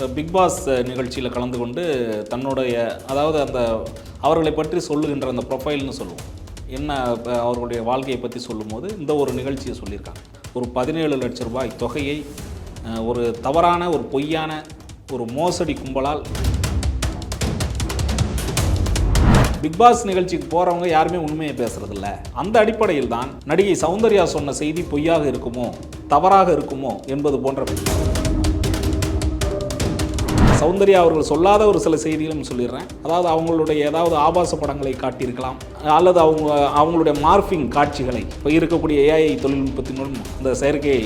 Bigg Boss big pass நிகழ்ச்சியில் கலந்து கொண்டு தன்னுடைய அதாவது அந்த அவர்களை பற்றி சொல்லுகின்ற அந்த ப்ரொஃபைல்னு சொல்லுவோம். என்ன அவர்களுடைய வாழ்க்கையை பற்றி சொல்லும்போது இந்த ஒரு நிகழ்ச்சியை சொல்லியிருக்காங்க. ஒரு பதினேழு லட்ச ரூபாய் தொகையை ஒரு தவறான ஒரு பொய்யான ஒரு மோசடி கும்பலால் பிக் பாஸ் நிகழ்ச்சிக்கு போகிறவங்க யாருமே உண்மையை பேசுறதில்ல. அந்த அடிப்படையில் தான் நடிகை சௌந்தர்யா சொன்ன செய்தி பொய்யாக இருக்குமோ தவறாக இருக்குமோ என்பது போன்ற சௌந்தர்யா அவர்கள் சொல்லாத ஒரு சில செய்திகளும் சொல்லிடுறேன். அதாவது அவங்களுடைய ஏதாவது ஆபாச படங்களை காட்டியிருக்கலாம். அல்லது அவங்க அவங்களுடைய மார்பிங் காட்சிகளை இப்போ இருக்கக்கூடிய ஏஐ தொழில்நுட்பத்தின் மூலம் அந்த செயற்கை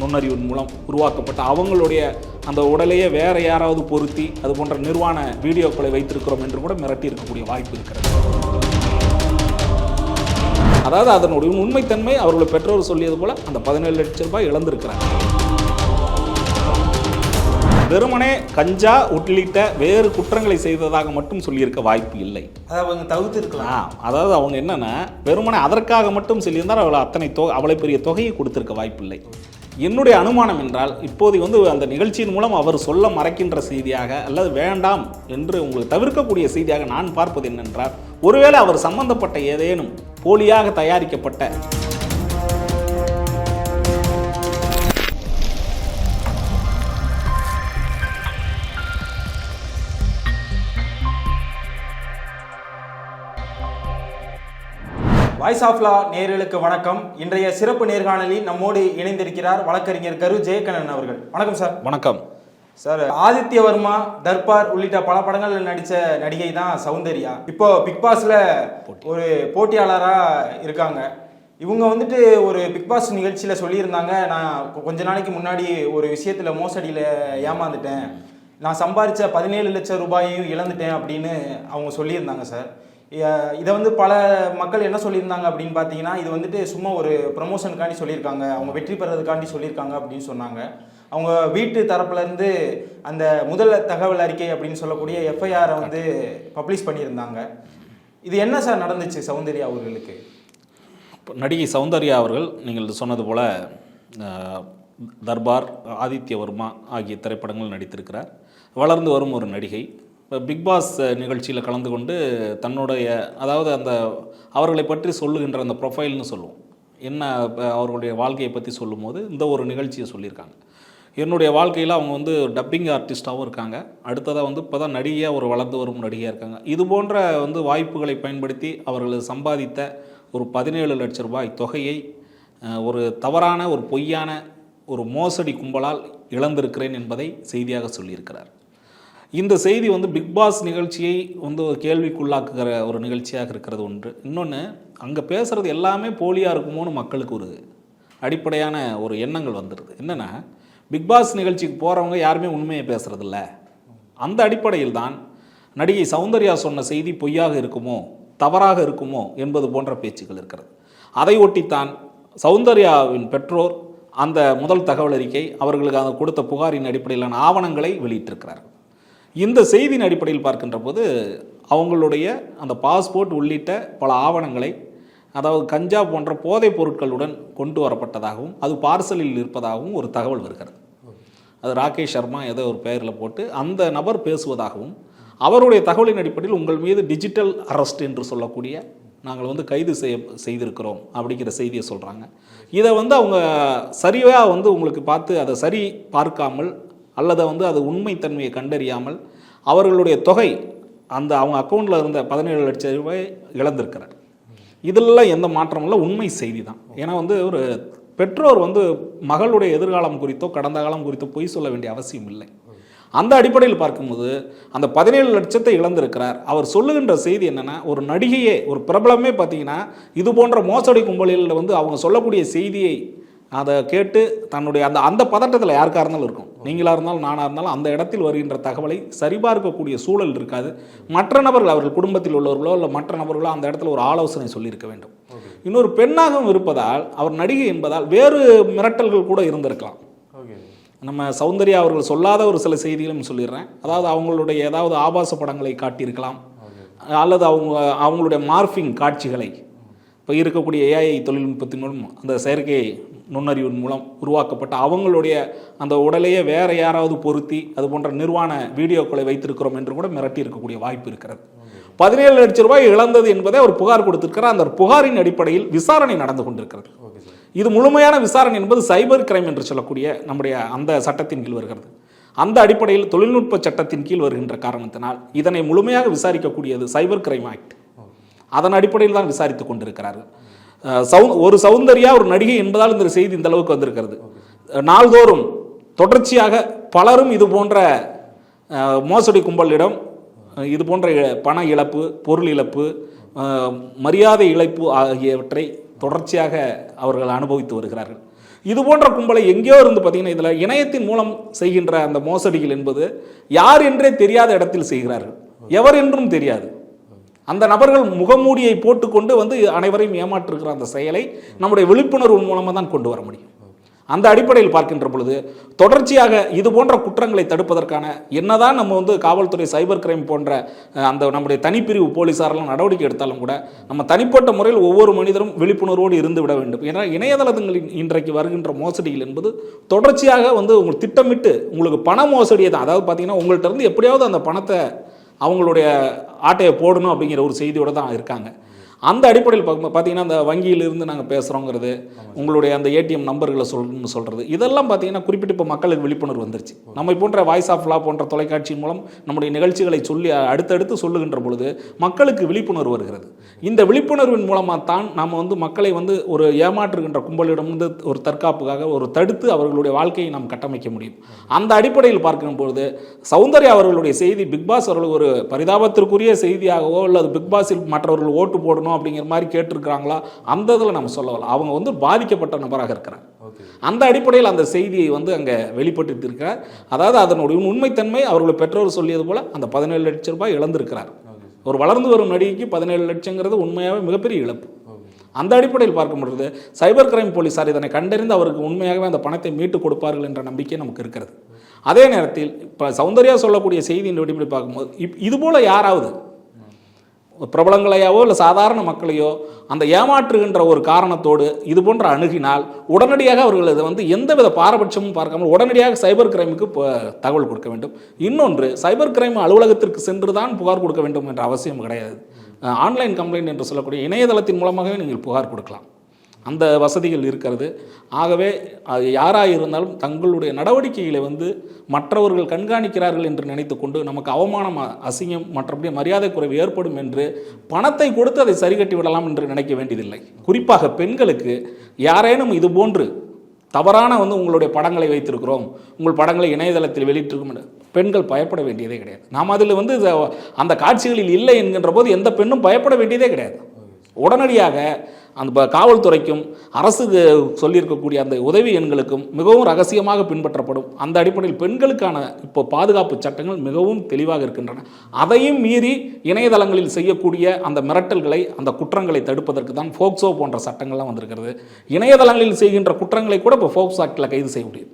நுண்ணறிவின் மூலம் உருவாக்கப்பட்ட அவங்களுடைய அந்த உடலையே வேற யாராவது பொருத்தி அது போன்ற நிர்வாண வீடியோக்களை வைத்திருக்கிறோம் என்று கூட மிரட்டி இருக்கக்கூடிய வாய்ப்பு இருக்கிறது. அதாவது அதனுடைய உண்மைத்தன்மை அவர்களை பெற்றோர் சொல்லியது போல அந்த பதினேழு லட்சம் ரூபாய் இழந்திருக்கிறாங்க. வெறுமனே கஞ்சா உள்ளிட்ட வேறு குற்றங்களை செய்ததாக மட்டும் சொல்லியிருக்க வாய்ப்பு இல்லை. அதை அவங்க தவிர்த்து இருக்கலாம் அதாவது அவங்க என்னன்னா வெறுமனே அதற்காக மட்டும் சொல்லியிருந்தால் அவள் அத்தனை தொ அவ்வளோ பெரிய தொகையை கொடுத்திருக்க வாய்ப்பில்லை என்னுடைய அனுமானம் என்றால் இப்போது வந்து அந்த நிகழ்ச்சியின் மூலம் அவர் சொல்ல மறைக்கின்ற செய்தியாக அல்லது வேண்டாம் என்று உங்களுக்கு தவிர்க்கக்கூடிய செய்தியாக நான் பார்ப்பது என்னென்றால் ஒருவேளை அவர் சம்பந்தப்பட்ட ஏதேனும் போலியாக தயாரிக்கப்பட்ட வாய்ஸ் ஆஃப் லா நேயர்களுக்கு வணக்கம். இன்றைய சிறப்பு நேர்காணலில் நம்மோடு இணைந்திருக்கிறார் வழக்கறிஞர் கரு ஜெயக்கண்ணன் அவர்கள். வணக்கம் சார். வணக்கம். சார் ஆதித்யவர்மா தர்பார் உள்ளிட்ட பல படங்களில் நடித்த நடிகை தான் சௌந்தர்யா. இப்போ பிக் பாஸ்ல ஒரு போட்டியாளரா இருக்காங்க. இவங்க வந்துட்டு ஒரு பிக் பாஸ் நிகழ்ச்சியில சொல்லியிருந்தாங்க. நான் கொஞ்ச நாளைக்கு முன்னாடி ஒரு விஷயத்துல மோசடியில ஏமாந்துட்டேன். நான் சம்பாதிச்ச பதினேழு லட்சம் ரூபாயையும் இழந்துட்டேன் அப்படின்னு அவங்க சொல்லியிருந்தாங்க சார். இதை வந்து பல மக்கள் என்ன சொல்லியிருந்தாங்க அப்படின்னு பார்த்தீங்கன்னா இது வந்துட்டு சும்மா ஒரு ப்ரமோஷனுக்காண்டி சொல்லியிருக்காங்க அவங்க வெற்றி பெறதுக்காண்டி சொல்லியிருக்காங்க அப்படின்னு சொன்னாங்க. அவங்க வீட்டு தரப்புலேருந்து அந்த முதல் தகவல் அறிக்கை அப்படின்னு சொல்லக்கூடிய எஃப்ஐஆரை வந்து பப்ளிஷ் பண்ணியிருந்தாங்க. இது என்ன சார் நடந்துச்சு சௌந்தர்யா அவர்களுக்கு? நடிகை சௌந்தர்யா அவர்கள் நீங்கள் சொன்னது போல் தர்பார் தர்பார் ஆதித்யவர்மா ஆகிய திரைப்படங்கள் நடித்திருக்கிறார். வளர்ந்து வரும் ஒரு நடிகை. பிக் பாஸ் நிகழ்ச்சியில் கலந்து கொண்டு தன்னுடைய அதாவது அந்த அவர்களை பற்றி சொல்லுகின்ற அந்த ப்ரொஃபைல்னு சொல்லுவோம். என்ன அவர்களுடைய வாழ்க்கையை பற்றி சொல்லும்போது இந்த ஒரு நிகழ்ச்சியை சொல்லியிருக்காங்க. என்னுடைய வாழ்க்கையில் அவங்க வந்து டப்பிங் ஆர்டிஸ்ட்டாகவும் இருக்காங்க. அடுத்ததாக வந்து இப்போ தான் நடிகையாக ஒரு வளர்ந்து வரும் நடிகையாக இருக்காங்க. இது போன்ற வந்து வாய்ப்புகளை பயன்படுத்தி அவர்கள் சம்பாதித்த ஒரு பதினேழு லட்ச ரூபாய் தொகையை ஒரு தவறான ஒரு பொய்யான ஒரு மோசடி கும்பலால் இழந்திருக்கிறேன் என்பதை செய்தியாக சொல்லியிருக்கிறார். இந்த செய்தி வந்து பிக் பாஸ் நிகழ்ச்சியை வந்து ஒரு கேள்விக்குள்ளாக்குகிற ஒரு நிகழ்ச்சியாக இருக்கிறது ஒன்று. இன்னொன்று அங்கே பேசுகிறது எல்லாமே போலியாக இருக்குமோன்னு மக்களுக்கு ஒரு அடிப்படையான ஒரு எண்ணங்கள் வந்துடுது என்னென்னா பிக்பாஸ் நிகழ்ச்சிக்கு போகிறவங்க யாருமே உண்மையை பேசுகிறதில்ல அந்த அடிப்படையில் தான் நடிகை சௌந்தர்யா சொன்ன செய்தி பொய்யாக இருக்குமோ தவறாக இருக்குமோ என்பது போன்ற பேச்சுக்கள் இருக்கிறது. அதை ஒட்டித்தான் சௌந்தர்யாவின் பெற்றோர் அந்த முதல் தகவல் அறிக்கை அவர்களுக்கு அதை கொடுத்த புகாரின் அடிப்படையிலான ஆவணங்களை வெளியிட்டிருக்கிறார்கள். இந்த செய்தியின் அடிப்படையில் பார்க்கின்ற போது அவங்களுடைய அந்த பாஸ்போர்ட் உள்ளிட்ட பல ஆவணங்களை அதாவது கஞ்சா போன்ற போதைப் பொருட்களுடன் கொண்டு வரப்பட்டதாகவும் அது பார்சலில் இருப்பதாகவும் ஒரு தகவல் வருகிறது. அது ராகேஷ் சர்மா ஏதோ ஒரு பெயரில் போட்டு அந்த நபர் பேசுவதாகவும் அவருடைய தகவலின் அடிப்படையில் உங்கள் மீது டிஜிட்டல் அரெஸ்ட் என்று சொல்லக்கூடிய நாங்கள் வந்து கைது செய்ய செய்திருக்கிறோம் அப்படிங்கிற செய்தியை சொல்கிறாங்க இதை வந்து அவங்க சரியாக வந்து உங்களுக்கு பார்த்து அதை சரி பார்க்காமல் அல்லது வந்து அது உண்மைத்தன்மையை கண்டறியாமல் அவர்களுடைய தொகை அந்த அவங்க அக்கௌண்ட்டில் இருந்த பதினேழு லட்சம் ரூபாய் இழந்திருக்கிறார். இதெல்லாம் எந்த மாற்றமும் இல்லை. உண்மை செய்தி தான். ஏன்னா வந்து ஒரு பெற்றோர் வந்து மகளுடைய எதிர்காலம் குறித்தோ கடந்த காலம் குறித்தோ பொய் சொல்ல வேண்டிய அவசியம் இல்லை. அந்த அடிப்படையில் பார்க்கும்போது அந்த பதினேழு லட்சத்தை இழந்திருக்கிறார். அவர் சொல்லுகின்ற செய்தி என்னென்னா ஒரு நடிகையே ஒரு பிரபலமே பார்த்தீங்கன்னா இது போன்ற மோசடி கும்பலில் வந்து அவங்க சொல்லக்கூடிய செய்தியை அதை கேட்டு தன்னுடைய அந்த அந்த பதட்டத்தில் யாருக்காக இருந்தாலும் இருக்கும். நீங்களாக இருந்தாலும் நானாக இருந்தாலும் அந்த இடத்தில் வருகின்ற தகவலை சரிபார்க்கக்கூடிய சூழல் இருக்காது. மற்ற நபர்கள் அவர்கள் குடும்பத்தில் உள்ளவர்களோ இல்லை மற்ற நபர்களோ அந்த இடத்துல ஒரு ஆலோசனை சொல்லியிருக்க வேண்டும். இன்னொரு பெண்ணாகவும் இருப்பதால் அவர் நடிகை என்பதால் வேறு மிரட்டல்கள் கூட இருந்திருக்கலாம். ஓகே. நம்ம சௌந்தர்யா அவர்கள் சொல்லாத ஒரு சில செய்திகளும் சொல்லிடுறேன். அதாவது அவங்களுடைய ஏதாவது ஆபாச படங்களை காட்டியிருக்கலாம். அல்லது அவங்க அவங்களுடைய மார்பிங் காட்சிகளை இப்போ இருக்கக்கூடிய ஏஐ தொழில்நுட்பத்தின் மூலம் அந்த செயற்கை நுண்ணறிவின் மூலம் உருவாக்கப்பட்ட அவங்களுடைய அந்த உடலையே வேற யாராவது பொருத்தி அது போன்ற நிர்வாண வீடியோக்களை வைத்திருக்கிறோம் என்று கூட மிரட்டி இருக்கக்கூடிய வாய்ப்பு இருக்கிறது. பதினேழு லட்சம் ரூபாய் இழந்தது என்பதை அவர் புகார் கொடுத்திருக்கிறார். அந்த புகாரின் அடிப்படையில் விசாரணை நடந்து கொண்டிருக்கிறது. இது முழுமையான விசாரணை என்பது சைபர் கிரைம் என்று சொல்லக்கூடிய நம்முடைய அந்த சட்டத்தின் கீழ் வருகிறது. அந்த அடிப்படையில் தொழில்நுட்ப சட்டத்தின் கீழ் வருகின்ற காரணத்தினால் இதனை முழுமையாக விசாரிக்கக்கூடியது சைபர் கிரைம் ஆக்ட். அதன் அடிப்படையில் தான் விசாரித்து கொண்டிருக்கிறார்கள். அஹ் சௌ ஒரு சௌந்தர்யா ஒரு நடிகை என்பதால் இந்த செய்தி இந்த அளவுக்கு வந்திருக்கிறது. நாள்தோறும் தொடர்ச்சியாக பலரும் இது போன்ற மோசடி கும்பலிடம் இது போன்ற பண இழப்பு பொருள் இழப்பு மரியாதை இழப்பு ஆகியவற்றை தொடர்ச்சியாக அவர்கள் அனுபவித்து வருகிறார்கள். இது போன்ற கும்பலை எங்கேயோ இருந்து பார்த்தீங்கன்னா இதில் இணையத்தின் மூலம் செய்கின்ற அந்த மோசடிகள் என்பது யார் என்றே தெரியாத இடத்தில் செய்கிறார்கள். எவர் என்றும் தெரியாது. அந்த நபர்கள் முகமூடியை போட்டுக்கொண்டு வந்து அனைவரையும் ஏமாற்றுகிற அந்த செயலை நம்முடைய விழிப்புணர்வு மூலமாக தான் கொண்டு வர முடியும். அந்த அடிப்படையில் பார்க்கின்ற பொழுது தொடர்ச்சியாக இது போன்ற குற்றங்களை தடுப்பதற்கான என்னதான் நம்ம வந்து காவல்துறை சைபர் கிரைம் போன்ற அந்த நம்முடைய தனிப்பிரிவு போலீசாரெல்லாம் நடவடிக்கை எடுத்தாலும் கூட நம்ம தனிப்பட்ட முறையில் ஒவ்வொரு மனிதரும் விழிப்புணர்வோடு இருந்து விட வேண்டும். ஏன்னா இணையதளங்களின் இன்றைக்கு வருகின்ற மோசடிகள் என்பது தொடர்ச்சியாக வந்து உங்களுக்கு திட்டமிட்டு உங்களுக்கு பண மோசடியை தான் அதாவது பார்த்தீங்கன்னா உங்கள்கிட்ட இருந்து எப்படியாவது அந்த பணத்தை அவங்களுடைய ஆட்டையை போடணும் அப்படிங்கிற ஒரு செய்தியோடு தான் இருக்காங்க. அந்த அடிப்படையில் பார்த்தீங்கன்னா அந்த வங்கியிலிருந்து நாங்கள் பேசுகிறோங்கிறது உங்களுடைய அந்த ஏடிஎம் நம்பர்களை சொல்லணும்னு சொல்கிறது இதெல்லாம் பார்த்தீங்கன்னா குறிப்பிட்ட இப்போ மக்களுக்கு விழிப்புணர்வு வந்துருச்சு. நம்ம போன்ற வாய்ஸ் ஆஃப் லா போன்ற தொலைக்காட்சியின் மூலம் நம்முடைய நிகழ்ச்சிகளை சொல்லி அடுத்தடுத்து சொல்லுகின்ற பொழுது மக்களுக்கு விழிப்புணர்வு வருகிறது. இந்த விழிப்புணர்வின் மூலமாக தான் நாம் வந்து மக்களை வந்து ஒரு ஏமாற்றுகின்ற கும்பலிடம் வந்து ஒரு தற்காப்புக்காக ஒரு தடுத்து அவர்களுடைய வாழ்க்கையை நாம் கட்டமைக்க முடியும். அந்த அடிப்படையில் பார்க்கும் பொழுது சௌந்தர்யா அவர்களுடைய செய்தி பிக் பாஸ் அவர்களுக்கு ஒரு பரிதாபத்திற்குரிய செய்தியாகவோ அல்லது பிக் பாஸில் மற்றவர்கள் ஓட்டு போடணும் அப்படிங்கிற மாதிரி கேட்டிருக்கிறாங்களா? அந்த இதில் நம்ம சொல்ல வரல அவங்க வந்து பாதிக்கப்பட்ட நபராக இருக்கிறார் ஓகே. அந்த அடிப்படையில் அந்த செய்தியை வந்து அங்கே வெளிப்பட்டு இருக்கிறார் அதாவது அதனுடைய உண்மைத்தன்மை அவர்கள் பெற்றோர் சொல்லியது போல அந்த பதினேழு லட்சம் ரூபாய் இழந்திருக்கிறார். ஒரு வளர்ந்து வரும் நடிகைக்கு பதினேழு லட்சங்கிறது உண்மையாகவே மிகப்பெரிய இழப்பு. அந்த அடிப்படையில் பார்க்கும் பொழுது சைபர் கிரைம் போலீசார் இதனை கண்டறிந்து அவருக்கு உண்மையாகவே அந்த பணத்தை மீட்டு கொடுப்பார்கள் என்ற நம்பிக்கை நமக்கு இருக்கிறது. அதே நேரத்தில் இப்போ சௌந்தர்யா சொல்லக்கூடிய செய்தியின் அடிப்படை பார்க்கும்போது இப் இது போல யாராவது பிரபலங்களையாவோ இல்லை சாதாரண மக்களையோ அந்த ஏமாற்றுகின்ற ஒரு காரணத்தோடு இது போன்ற அணுகினால் உடனடியாக அவர்கள் இதை வந்து எந்தவித பாரபட்சமும் பார்க்காமல் உடனடியாக சைபர் கிரைமுக்கு தகவல் கொடுக்க வேண்டும். இன்னொன்று சைபர் கிரைம் அலுவலகத்திற்கு சென்று தான் புகார் கொடுக்க வேண்டும் என்ற அவசியம் கிடையாது. ஆன்லைன் கம்ப்ளைண்ட் என்று சொல்லக்கூடிய இணையதளத்தின் மூலமாகவே நீங்கள் புகார் கொடுக்கலாம். அந்த வசதிகள் இருக்கிறது. ஆகவே அது யாராக இருந்தாலும் தங்களுடைய நடவடிக்கைகளை வந்து மற்றவர்கள் கண்காணிக்கிறார்கள் என்று நினைத்துக்கொண்டு நமக்கு அவமானம் அசிங்கம் மற்றபடி மரியாதை குறைவு ஏற்படும் என்று பணத்தை கொடுத்து அதை சரிகட்டி விடலாம் என்று நினைக்க வேண்டியதில்லை. குறிப்பாக பெண்களுக்கு யாரேனும் இது போன்று தவறான வந்து உங்களுடைய படங்களை வைத்திருக்கிறோம் உங்கள் படங்களை இணையதளத்தில் வெளியிட்டிருக்கும் பெண்கள் பயப்பட வேண்டியதே கிடையாது. நாம் அதில் வந்து அந்த காட்சிகளில் இல்லை என்கின்ற போது எந்த பெண்ணும் பயப்பட வேண்டியதே கிடையாது. உடனடியாக அந்த காவல்துறைக்கும் அரசுக்கு சொல்லியிருக்கக்கூடிய அந்த உதவி எண்களுக்கும் மிகவும் ரகசியமாக பின்பற்றப்படும். அந்த அடிப்படையில் பெண்களுக்கான இப்போ பாதுகாப்பு சட்டங்கள் மிகவும் தெளிவாக இருக்கின்றன. அதையும் மீறி இணையதளங்களில் செய்யக்கூடிய அந்த மிரட்டல்களை அந்த குற்றங்களை தடுப்பதற்கு தான் ஃபோக்சோ போன்ற சட்டங்கள்லாம் வந்திருக்கிறது. இணையதளங்களில் செய்கின்ற குற்றங்களை கூட இப்போ ஃபோக்ஸ் ஆக்டில் கைது செய்ய முடியுது.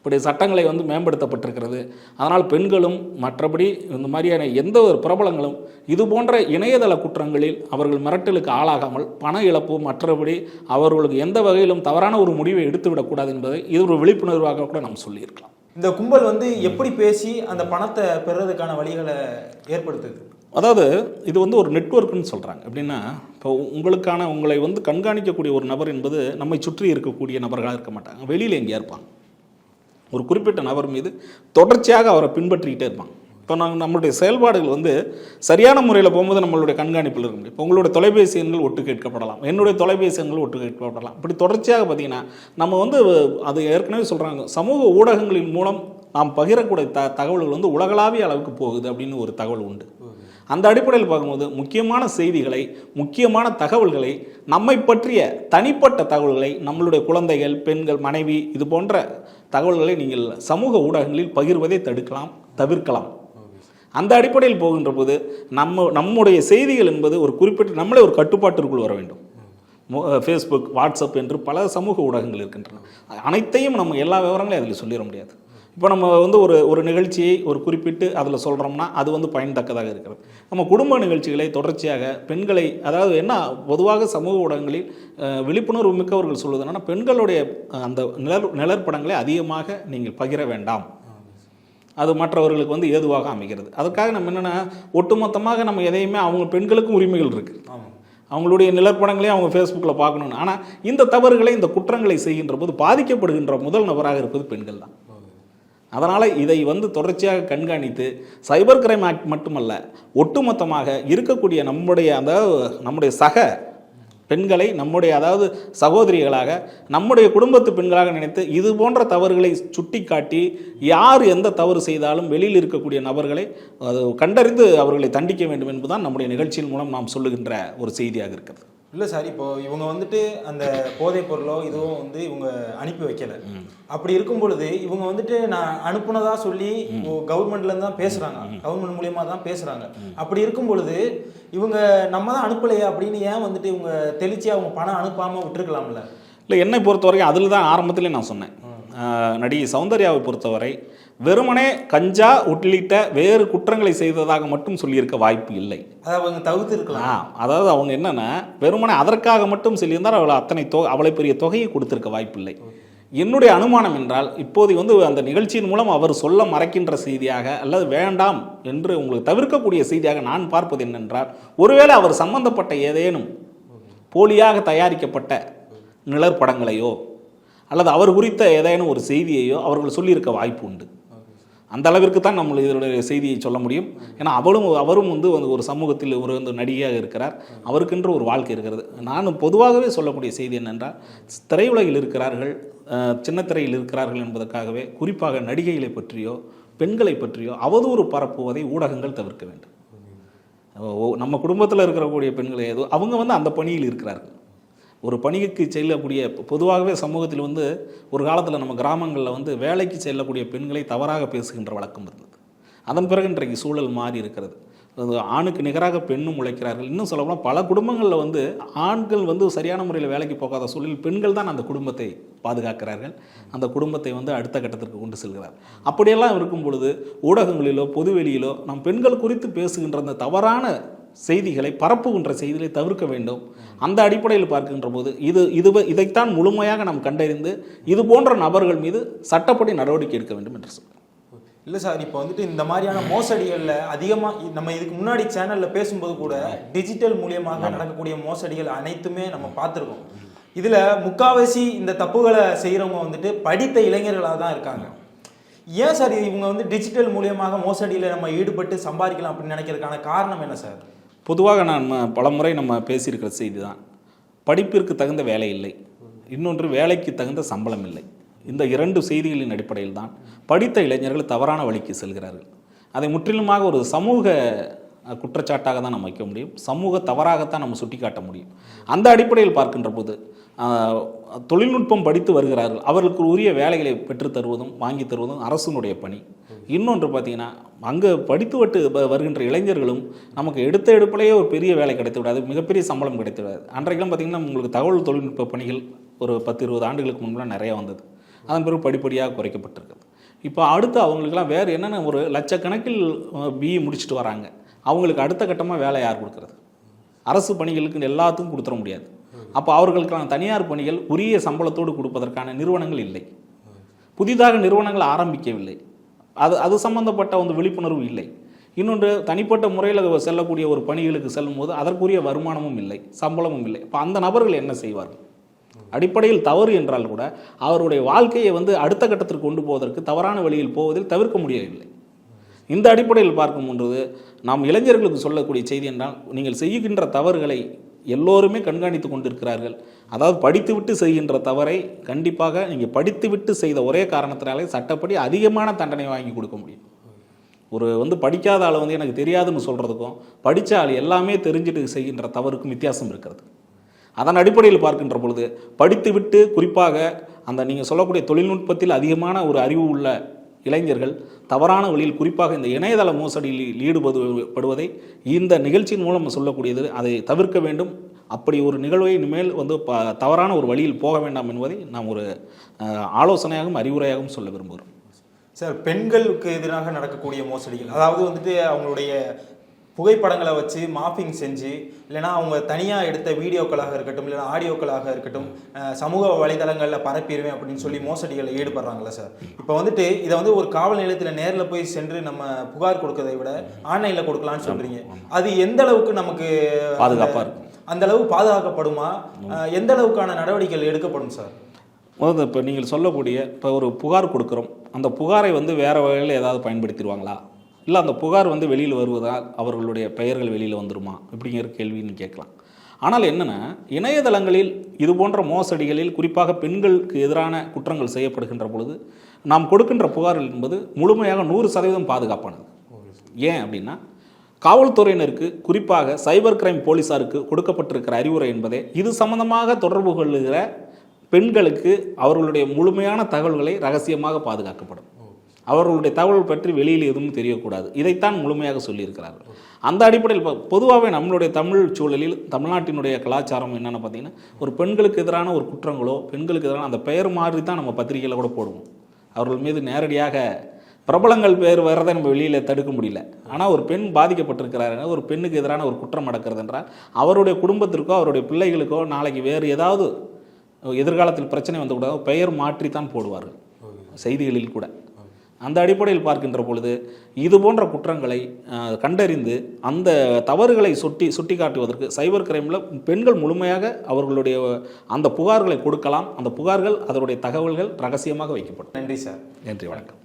இப்படி சட்டங்களை வந்து மேம்படுத்தப்பட்டிருக்கிறது. அதனால் பெண்களும் மற்றபடி இந்த மாதிரியான எந்த ஒரு பிரபலங்களும் இது போன்ற இணையதள குற்றங்களில் அவர்கள் மிரட்டலுக்கு ஆளாகாமல் பண இழப்பு மற்றபடி அவர்களுக்கு எந்த வகையிலும் தவறான ஒரு முடிவை எடுத்துவிடக்கூடாது என்பதை இது ஒரு விழிப்புணர்வாக கூட நாம் சொல்லியிருக்கலாம். இந்த கும்பல் வந்து எப்படி பேசி அந்த பணத்தை பெறுறதுக்கான வழிகளை ஏற்படுத்துது? அதாவது இது வந்து ஒரு நெட்வொர்க்குன்னு சொல்கிறாங்க எப்படின்னா இப்போ உங்களுக்கான உங்களை வந்து கண்காணிக்கக்கூடிய ஒரு நபர் என்பது நம்மை சுற்றி இருக்கக்கூடிய நபர்களாக இருக்க மாட்டாங்க. வெளியில் எங்கேயா இருப்பாங்க. ஒரு குறிப்பிட்ட நபர் மீது தொடர்ச்சியாக அவரை பின்பற்றிக்கிட்டே இருப்பாங்க. இப்போ நாங்கள் நம்மளுடைய செயல்பாடுகள் வந்து சரியான முறையில் போகும்போது நம்மளுடைய கண்காணிப்பில் இருக்க முடியும். இப்போ உங்களுடைய தொலைபேசி எண்கள் ஒட்டு கேட்கப்படலாம். என்னுடைய தொலைபேசி எண்கள் ஒட்டு கேட்கப்படலாம். இப்படி தொடர்ச்சியாக பார்த்தீங்கன்னா நம்ம வந்து அது ஏற்கனவே சொல்கிறாங்க சமூக ஊடகங்களின் மூலம் நாம் பகிரக்கூடிய த தகவல்கள் வந்து உலகளாவிய அளவுக்கு போகுது அப்படின்னு ஒரு தகவல் உண்டு. அந்த அடிப்படையில் பார்க்கும்போது முக்கியமான செய்திகளை முக்கியமான தகவல்களை நம்மை பற்றிய தனிப்பட்ட தகவல்களை நம்மளுடைய குழந்தைகள் பெண்கள் மனைவி இது போன்ற தகவல்களை நீங்கள் சமூக ஊடகங்களில் பகிர்வதை தடுக்கலாம் தவிர்க்கலாம். அந்த அடிப்படையில் போகின்ற போது நம்ம நம்முடைய செய்திகள் என்பது ஒரு குறிப்பிட்ட நம்மளே ஒரு கட்டுப்பாட்டிற்குள் வர வேண்டும். ஃபேஸ்புக் வாட்ஸ்அப் என்று பல சமூக ஊடகங்கள் இருக்கின்றன. அனைத்தையும் நம்ம எல்லா விவரங்களையும் அதில் சொல்லிட முடியாது. இப்போ நம்ம வந்து ஒரு ஒரு நிகழ்ச்சியை ஒரு குறிப்பிட்டு அதில் சொல்கிறோம்னா அது வந்து பயன்தக்கதாக இருக்கிறது. நம்ம குடும்ப நிகழ்ச்சிகளை தொடர்ச்சியாக பெண்களை அதாவது என்ன பொதுவாக சமூக ஊடகங்களில் விழிப்புணர்வு மிக்கவர்கள் சொல்வது பெண்களுடைய அந்த நிழற் நிழற்படங்களை அதிகமாக நீங்கள் பகிர வேண்டாம். அது மற்றவர்களுக்கு வந்து ஏதுவாக அமைகிறது. அதுக்காக நம்ம என்னென்னா ஒட்டுமொத்தமாக நம்ம எதையுமே அவங்க பெண்களுக்கும் உரிமைகள் இருக்குது அவங்களுடைய நிலப்படங்களையும் அவங்க ஃபேஸ்புக்கில் பார்க்கணும்னு. ஆனால் இந்த தவறுகளை இந்த குற்றங்களை செய்கின்ற போது பாதிக்கப்படுகின்ற முதல் நபராக இருப்பது பெண்கள் தான். அதனால் இதை வந்து தொடர்ச்சியாக கண்காணித்து சைபர் கிரைம் ஆக்ட் மட்டுமல்ல ஒட்டுமொத்தமாக இருக்கக்கூடிய நம்முடைய அந்த நம்முடைய சக பெண்களை நம்முடைய அதாவது சகோதரிகளாக நம்முடைய குடும்பத்து பெண்களாக நினைத்து இது போன்ற தவறுகளை சுட்டிக்காட்டி யார் எந்த தவறு செய்தாலும் வெளியில் இருக்கக்கூடிய நபர்களை அது கண்டறிந்து அவர்களை தண்டிக்க வேண்டும் என்பதுதான் நம்முடைய நிகழ்ச்சியின் மூலம் நாம் சொல்லுகின்ற ஒரு செய்தியாக இருக்கிறது. இல்லை சார் இப்போ இவங்க வந்துட்டு அந்த போதைப் பொருளோ இதுவும் வந்து இவங்க அனுப்பி வைக்கல. அப்படி இருக்கும் பொழுது இவங்க வந்துட்டு நான் அனுப்புனதா சொல்லி கவர்மெண்ட்ல இருந்து தான் பேசுறாங்க. கவர்மெண்ட் மூலியமா தான் பேசுறாங்க. அப்படி இருக்கும் பொழுது இவங்க நம்ம தான் அனுப்பலையே அப்படின்னு ஏன் வந்துட்டு இவங்க தெளிச்சு அவங்க பணம் அனுப்பாம விட்டுருக்கலாம்ல? இல்லை என்னை பொறுத்த வரைக்கும் அதில் தான் ஆரம்பத்திலே நான் சொன்னேன். நடிகை சௌந்தர்யாவை பொறுத்தவரை வெறுமனே கஞ்சா உள்ளிட்ட வேறு குற்றங்களை செய்ததாக மட்டும் சொல்லியிருக்க வாய்ப்பு இல்லை. அதை அவங்க அதாவது அவங்க என்னன்னா வெறுமனே அதற்காக மட்டும் சொல்லியிருந்தால் அவள் அத்தனை தொகை அவ்வளோ பெரிய தொகையை கொடுத்திருக்க வாய்ப்பில்லை என்னுடைய அனுமானம் என்றால் இப்போது வந்து அந்த நிகழ்ச்சியின் மூலம் அவர் சொல்ல மறைக்கின்ற செய்தியாக அல்லது வேண்டாம் என்று உங்களுக்கு தவிர்க்கக்கூடிய செய்தியாக நான் பார்ப்பது என்னென்றால் ஒருவேளை அவர் சம்பந்தப்பட்ட ஏதேனும் போலியாக தயாரிக்கப்பட்ட நிழற்படங்களையோ அல்லது அவர் குறித்த ஏதேனும் ஒரு செய்தியையோ அவர்கள் சொல்லியிருக்க வாய்ப்பு உண்டு. அந்த அளவிற்கு தான் நம்ம இதனுடைய செய்தியை சொல்ல முடியும். ஏன்னா அவளும் அவரும் வந்து வந்து ஒரு சமூகத்தில் ஒரு வந்து நடிகையாக இருக்கிறார். அவருக்கென்று ஒரு வாழ்க்கை இருக்கிறது. நானும் பொதுவாகவே சொல்லக்கூடிய செய்தி என்னென்றால் திரையுலகில் இருக்கிறார்கள் சின்ன திரையில் இருக்கிறார்கள் என்பதற்காகவே குறிப்பாக நடிகைகளை பற்றியோ பெண்களை பற்றியோ அவதூறு பரப்புவதை ஊடகங்கள் தவிர்க்க வேண்டும். ஓ- நம்ம குடும்பத்தில் இருக்கக்கூடிய பெண்களை ஏதோ அவங்க வந்து அந்த பணியில் இருக்கிறார்கள். ஒரு பணிக்கு செல்லக்கூடிய பொதுவாகவே சமூகத்தில் வந்து ஒரு காலத்தில் நம்ம கிராமங்களில் வந்து வேலைக்கு செல்லக்கூடிய பெண்களை தவறாக பேசுகின்ற வழக்கம் இருந்தது. அதன் பிறகு இன்றைக்கு சூழல் மாறி இருக்கிறது. ஆணுக்கு நிகராக பெண்ணும் உழைக்கிறார்கள். இன்னும் சொல்லப்போனால் பல குடும்பங்களில் வந்து ஆண்கள் வந்து சரியான முறையில் வேலைக்கு போகாத சூழலில் பெண்கள் தான் அந்த குடும்பத்தை பாதுகாக்கிறார்கள். அந்த குடும்பத்தை வந்து அடுத்த கட்டத்திற்கு கொண்டு செல்கிறார். அப்படியெல்லாம் இருக்கும் பொழுது ஊடகங்களிலோ பொதுவெளியிலோ நம் பெண்கள் குறித்து பேசுகின்ற அந்த தவறான செய்திகளை பரப்புகின்ற செய்திகளை தவிர்க்க வேண்டும். அந்த அடிப்படையில் பார்க்கின்ற போது இது இது இதைத்தான் முழுமையாக நாம் கண்டறிந்து இது போன்ற நபர்கள் மீது சட்டப்படி நடவடிக்கை எடுக்க வேண்டும் என்று சொல்கிறேன் இல்லை சார் இப்போ வந்துட்டு இந்த மாதிரியான மோசடிகளில் அதிகமாக நம்ம இதுக்கு முன்னாடி சேனலில் பேசும்போது கூட டிஜிட்டல் மூலியமாக நடக்கக்கூடிய மோசடிகள் அனைத்துமே நம்ம பார்த்துருக்கோம். இதில் முக்காவாசி இந்த தப்புகளை செய்கிறவங்க வந்துட்டு படித்த இளைஞர்களாக தான் இருக்காங்க. ஏன் சார் இவங்க வந்து டிஜிட்டல் மூலியமாக மோசடியில் நம்ம ஈடுபட்டு சம்பாதிக்கலாம் அப்படின்னு நினைக்கிறதுக்கான காரணம் என்ன சார்? பொதுவாக நான் பலமுறை நம்ம பேசியிருக்கிற செய்தி தான் படிப்பிற்கு தகுந்த வேலை இல்லை. இன்னொன்று வேலைக்கு தகுந்த சம்பளம் இல்லை. இந்த இரண்டு செய்திகளின் அடிப்படையில் தான் படித்த இளைஞர்கள் தவறான வழிக்கு செல்கிறார்கள். அதை முற்றிலுமாக ஒரு சமூக குற்றச்சாட்டாக தான் நம்ம வைக்க முடியும். சமூக தவறாகத்தான் நம்ம சுட்டிக்காட்ட முடியும். அந்த அடிப்படையில் பார்க்கின்ற போது தொழில்நுட்பம் படித்து வருகிறார்கள். அவர்களுக்கு உரிய வேலைகளை பெற்றுத் தருவதும் வாங்கி தருவதும் அரசினுடைய பணி. இன்னொன்று பார்த்தீங்கன்னா அங்கே படித்து விட்டு வருகின்ற இளைஞர்களும் நமக்கு எடுத்த எடுப்பிலேயே ஒரு பெரிய வேலை கிடைத்து விடாது மிகப்பெரிய சம்பளம் கிடைத்து விடாது அன்றைக்கெல்லாம் பார்த்தீங்கன்னா உங்களுக்கு தகவல் தொழில்நுட்ப பணிகள் ஒரு பத்து இருபது ஆண்டுகளுக்கு முன்பெலாம் நிறையா வந்தது. அதன் பிறகு படிப்படியாக குறைக்கப்பட்டிருக்குது. இப்போ அடுத்து அவங்களுக்கெல்லாம் வேறு என்னென்ன ஒரு லட்சக்கணக்கில் பிஇ முடிச்சுட்டு வராங்க. அவங்களுக்கு அடுத்த கட்டமாக வேலை யார் கொடுக்குறது? அரசு பணிகளுக்கு எல்லாத்துக்கும் கொடுத்துட முடியாது. அப்போ அவர்களுக்கான தனியார் பணிகள் உரிய சம்பளத்தோடு கொடுப்பதற்கான நிறுவனங்கள் இல்லை. புதிதாக நிறுவனங்கள் ஆரம்பிக்கவில்லை. அது அது சம்பந்தப்பட்ட வந்து விழிப்புணர்வு இல்லை. இன்னொன்று தனிப்பட்ட முறையில் செல்லக்கூடிய ஒரு பணிகளுக்கு செல்லும்போது அதற்குரிய வருமானமும் இல்லை சம்பளமும் இல்லை. இப்போ அந்த நபர்கள் என்ன செய்வார்கள்? அடிப்படையில் தவறு என்றால் கூட அவருடைய வாழ்க்கையை வந்து அடுத்த கட்டத்திற்கு கொண்டு போவதற்கு தவறான வழியில் போவதில் தவிர்க்க முடியவில்லை. இந்த அடிப்படையில் பார்க்கும் பார்க்கும்போது நாம் இளைஞர்களுக்கு சொல்லக்கூடிய செய்தி என்றால் நீங்கள் செய்கின்ற தவறுகளை எல்லோருமே கண்காணித்து கொண்டிருக்கிறார்கள். அதாவது படித்துவிட்டு செய்கின்ற தவறை கண்டிப்பாக நீங்கள் படித்துவிட்டு செய்த ஒரே காரணத்தினாலே சட்டப்படி அதிகமான தண்டனை வாங்கி கொடுக்க முடியும். ஒரு வந்து படிக்காத ஆள் வந்து எனக்கு தெரியாதுன்னு சொல்கிறதுக்கும் படித்த ஆள் எல்லாமே தெரிஞ்சுட்டு செய்கின்ற தவறுக்கும் வித்தியாசம் இருக்கிறது. அதன் அடிப்படையில் பார்க்கின்ற பொழுது படித்துவிட்டு குறிப்பாக அந்த நீங்கள் சொல்லக்கூடிய தொழில்நுட்பத்தில் அதிகமான ஒரு அறிவு உள்ள இளைஞர்கள் தவறான வழியில் குறிப்பாக இந்த இணையதள மோசடியில் ஈடுபடு படுவதை இந்த நிகழ்ச்சியின் மூலம் சொல்லக்கூடியது அதை தவிர்க்க வேண்டும். அப்படி ஒரு நிகழ்வை இனிமேல் வந்து ப தவறான ஒரு வழியில் போக வேண்டாம் என்பதை நாம் ஒரு ஆலோசனையாகவும் அறிவுரையாகவும் சொல்ல விரும்புகிறோம். சார் பெண்களுக்கு எதிராக நடக்கக்கூடிய மோசடிகள் அதாவது வந்துட்டு அவங்களுடைய புகைப்படங்களை வச்சு மாஃபிங் செஞ்சு இல்லைன்னா அவங்க தனியாக எடுத்த வீடியோக்களாக இருக்கட்டும் இல்லைன்னா ஆடியோக்களாக இருக்கட்டும் சமூக வலைதளங்களில் பரப்பிடுவேன் அப்படின்னு சொல்லி மோசடிகளில் ஈடுபடுறாங்கல்ல சார். இப்போ வந்துட்டு இதை வந்து ஒரு காவல் நிலையத்தில் நேரில் போய் சென்று நம்ம புகார் கொடுக்கறதை விட ஆன்லைனில் கொடுக்கலாம்னு சொல்றீங்க. அது எந்த அளவுக்கு நமக்கு பாதுகாப்பா இருக்கும். அந்த அளவு பாதுகாக்கப்படுமா? எந்த அளவுக்கான நடவடிக்கைகள் எடுக்கப்படும் சார்? முதல்ல இப்போ நீங்கள் சொல்லக்கூடிய இப்போ ஒரு புகார் கொடுக்குறோம். அந்த புகாரை வந்து வேறு வகையில் ஏதாவது பயன்படுத்திடுவாங்களா? இல்லை அந்த புகார் வந்து வெளியில் வருவதால் அவர்களுடைய பெயர்கள் வெளியில் வந்துருமா? இப்படிங்கிற கேள்வின்னு கேட்கலாம். ஆனால் என்னென்னா இணையதளங்களில் இது போன்ற மோசடிகளில் குறிப்பாக பெண்களுக்கு எதிரான குற்றங்கள் செய்யப்படுகின்ற பொழுது நாம் கொடுக்கின்ற புகார்கள் என்பது முழுமையாக நூறு சதவீதம் பாதுகாப்பானது. ஏன் அப்படின்னா காவல்துறையினருக்கு குறிப்பாக சைபர் கிரைம் போலீஸாருக்கு கொடுக்கப்பட்டிருக்கிற அறிவுரை என்பதே இது சம்பந்தமாக தொடர்பு கொள்ளுகிற பெண்களுக்கு அவர்களுடைய முழுமையான தகவல்களை ரகசியமாக பாதுகாக்கப்படும். அவர்களுடைய தகவல் பற்றி வெளியில் எதுவும் தெரியக்கூடாது. இதைத்தான் முழுமையாக சொல்லியிருக்கிறார்கள். அந்த அடிப்படையில் இப்போ பொதுவாகவே நம்மளுடைய தமிழ் சூழலில் தமிழ்நாட்டினுடைய கலாச்சாரம் என்னென்னு பார்த்தீங்கன்னா ஒரு பெண்களுக்கு எதிரான ஒரு குற்றங்களோ பெண்களுக்கு எதிரான அந்த பெயர் மாதிரி தான் நம்ம பத்திரிகையில் கூட போடுவோம். அவர்கள் மீது நேரடியாக பிரபலங்கள் பேர் வர்றதை நம்ம வெளியில் தடுக்க முடியல. ஆனால் ஒரு பெண் பாதிக்கப்பட்டிருக்கிறாரு ஒரு பெண்ணுக்கு எதிரான ஒரு குற்றம் நடக்கிறது என்றால் அவருடைய குடும்பத்திற்கோ அவருடைய பிள்ளைகளுக்கோ நாளைக்கு வேறு ஏதாவது எதிர்காலத்தில் பிரச்சனை வந்தக்கூடாது பெயர் மாற்றி தான் போடுவார்கள். செய்திகளில் கூட. அந்த அடிப்படையில் பார்க்கின்ற பொழுது இது போன்ற குற்றங்களை கண்டறிந்து அந்த தவறுகளை சுட்டி சுட்டி காட்டுவதற்கு சைபர் கிரைமில் பெண்கள் முழுமையாக அவர்களுடைய அந்த புகார்களை கொடுக்கலாம். அந்த புகார்கள் அதனுடைய தகவல்கள் ரகசியமாக வைக்கப்படும். நன்றி சார். நன்றி வணக்கம்.